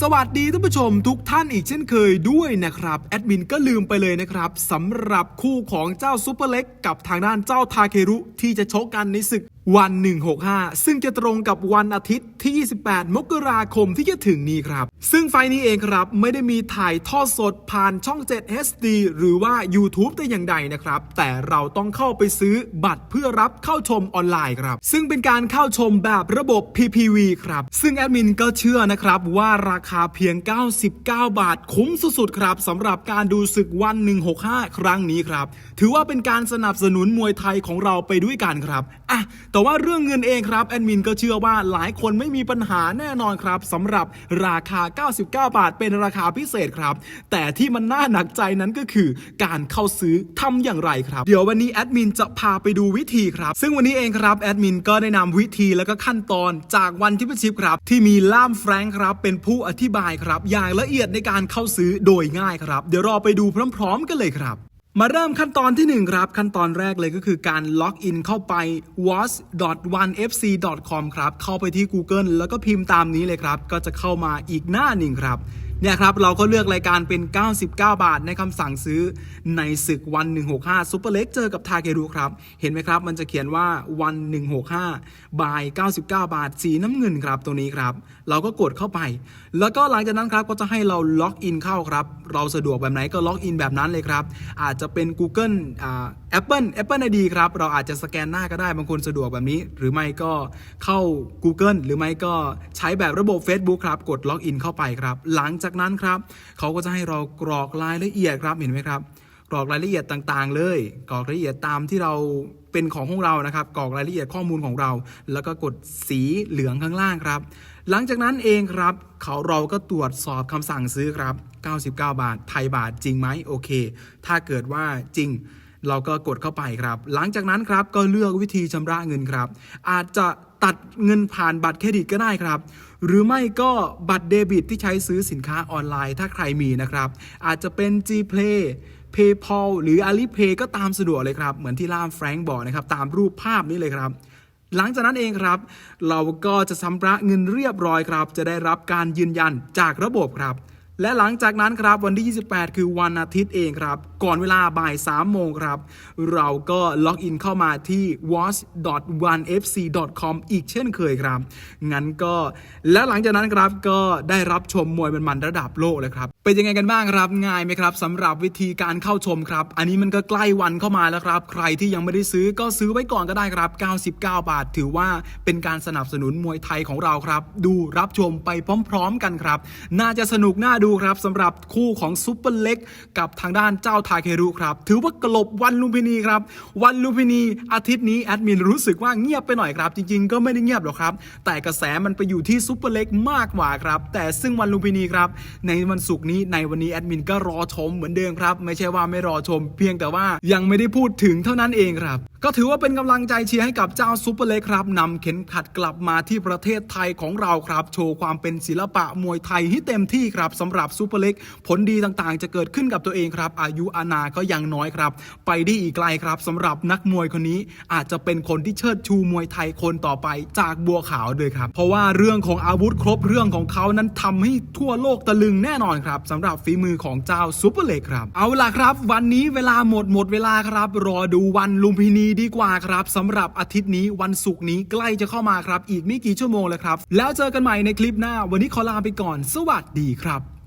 สวัสดีท่านผู้ชมทุกท่านอีกเช่นเคยด้วยนะครับ แอดมินก็ลืมไปเลยนะครับสำหรับคู่ของเจ้าซูเปอร์เล็กกับทางด้านเจ้าทาเครุที่จะชกกันในศึก วัน 165 ซึ่งจะตรงกับวันอาทิตย์ที่ 28 มกราคมที่จะถึงนี้ครับ ซึ่งไฟนี้เองครับ ไม่ได้มีถ่ายทอดสดผ่านช่อง 7 HD หรือว่า YouTube แต่อย่างใดนะครับ แต่เราต้องเข้าไปซื้อบัตรเพื่อรับเข้าชมออนไลน์ครับ ซึ่งเป็นการเข้าชมแบบระบบ PPV ครับ ซึ่งแอดมินก็เชื่อนะครับว่าราคาเพียง 99 บาท คุ้มสุดๆครับสำหรับการดูศึกวัน 165 ครั้งนี้ครับ ถือว่าเป็นการสนับสนุนมวยไทยของเราไปด้วยกันครับ อะแต่ว่าเรื่องเงินเองครับแอดมินก็เชื่อว่าหลายคนไม่มีปัญหาแน่นอนครับสำหรับราคา 99 บาท เป็นราคาพิเศษครับ แต่ที่มันน่าหนักใจนั้นก็คือ การเข้าซื้อทำอย่างไรครับ เดี๋ยววันนี้แอดมินจะพาไปดูวิธีครับ ซึ่งวันนี้เองครับแอดมินก็ได้นำวิธีแล้วก็ขั้นตอนจากวันที่พิชิปครับที่มีล่ามแฟรงค์ครับเป็นผู้อธิบายครับ อย่างละเอียดในการเข้าซื้อโดยง่ายครับ เดี๋ยวรอไปดูพร้อม ๆ กันเลยครับ มาเริ่มขั้นตอนที่ 1 ครับ ขั้นตอนแรกเลยก็คือการล็อกอินเข้าไป watch.1fc.com ครับ เข้าไปที่ Google แล้วก็พิมพ์ตามนี้เลยครับ ก็จะเข้ามาอีกหน้าหนึ่งครับเนี่ยครับ เราก็เลือกรายการเป็น 99 บาทในคำสั่งซื้อในศึกวัน 165ซุปเปอร์เล็กเจอกับทาเกรุครับ เห็นไหมครับ มันจะเขียนว่าวัน 165 บาย 99 บาท สีน้ำเงินครับ ตรงนี้ครับ เราก็กดเข้าไป แล้วก็หลังจากนั้นครับก็จะให้เราล็อกอินเข้าครับเราสะดวกแบบไหนก็ล็อกอินแบบนั้นเลยครับ อาจจะเป็น Google อ่า Apple Apple ID ครับ เราอาจจะสแกนหน้าก็ได้บางคนสะดวกแบบนี้ หรือไม่ก็เข้า Google หรือไม่ก็ใช้แบบระบบ Facebook ครับ กดล็อกอินเข้าไปครับ หลังจากนั้นครับเขาก็จะให้เรากรอกรายละเอียดครับเห็นไหมครับ กรอกรายละเอียดต่างๆ เลย กรอกรายละเอียดตามที่เรา เป็นของของเรานะครับกรอกรายละเอียดข้อมูลของเรา แล้วก็กดสีเหลืองข้างล่างครับ หลังจากนั้นเองครับเขาเราก็ตรวจสอบคำสั่งซื้อครับ 99 บาท ไทยบาทจริงไหมโอเค ถ้าเกิดว่าจริง เราก็กดเข้าไปครับ หลังจากนั้นครับก็เลือกวิธีชำระเงินครับ อาจจะตัดเงินผ่านบัตรเครดิตก็ได้ครับ หรือไม่ก็บัตรเดบิตที่ใช้ซื้อสินค้าออนไลน์ถ้าใครมีนะครับ อาจจะเป็น Gplay PayPal หรือ Alipay ก็ตามสะดวกเลยครับ เหมือนที่ล่ามแฟรงค์บอกนะครับ ตามรูปภาพนี้เลยครับหลังจากนั้นเองครับ เราก็จะชำระเงินเรียบร้อยครับ จะได้รับการยืนยันจากระบบครับ และหลังจากนั้นครับวันที่ 28 คือวันอาทิตย์เองครับ ก่อนเวลาบ่าย 3 โมงครับ เราก็ล็อกอินเข้ามาที่ watch.1fc.com อีกเช่นเคยครับ งั้นก็ และหลังจากนั้นครับก็ได้รับชมมวยมันๆระดับโลกเลยครับ เป็นยังไงกันบ้างครับ ง่ายไหมครับสำหรับวิธีการเข้าชมครับ อันนี้มันก็ใกล้วันเข้ามาแล้วครับ ใครที่ยังไม่ได้ซื้อก็ซื้อไว้ก่อนก็ได้ครับ 99 บาท ถือว่าเป็นการสนับสนุนมวยไทยของเราครับ ดูรับชมไปพร้อม ๆ กันครับ น่าจะสนุกน่าดูครับสำหรับคู่ของซุปเปอร์เล็กกับทางด้านเจ้าทาเครุครับ ถือว่ากลบวันลุมพินีครับ วันลุมพินีอาทิตย์นี้แอดมินรู้สึกว่าเงียบไปหน่อยครับ จริงๆ ก็ไม่ได้เงียบหรอกครับ แต่กระแสมันไปอยู่ที่ซุปเปอร์เล็กมากกว่าครับ แต่ซึ่งวันลุมพินีครับ ในวันศุกร์นี้ในวันนี้แอดมินก็รอชมเหมือนเดิมครับ ไม่ใช่ว่าไม่รอชม เพียงแต่ว่ายังไม่ได้พูดถึงเท่านั้นเองครับก็ถือว่าเป็นกำลังใจเชียร์ให้กับเจ้าซุปเปอร์เล็กครับนำเข็มขัดกลับมาที่ประเทศไทยของเราครับ โชว์ความเป็นศิลปะมวยไทยให้เต็มที่ครับสำหรับซุปเปอร์เล็กผลดีต่างๆ จะเกิดขึ้นกับตัวเองครับ อายุอานาก็ยังน้อยครับ ไปได้อีกไกลครับสำหรับนักมวยคนนี้อาจจะเป็นคนที่เชิดชูมวยไทยคนต่อไปจากบัวขาวเลยครับ เพราะว่าเรื่องของอาวุธครบเรื่องของเขานั้นทำให้ทั่วโลกตะลึงแน่นอนครับสำหรับฝีมือของเจ้าซุปเปอร์เล็กครับ เอาล่ะครับ วันนี้เวลาหมดหมดเวลาครับ รอดูวันลุมพินีดีกว่าครับสำหรับอาทิตย์นี้วันศุกร์นี้ใกล้จะเข้ามาครับ อีกไม่กี่ชั่วโมงแล้วครับ แล้วเจอกันใหม่ในคลิปหน้า วันนี้ขอลาไปก่อน สวัสดีครับ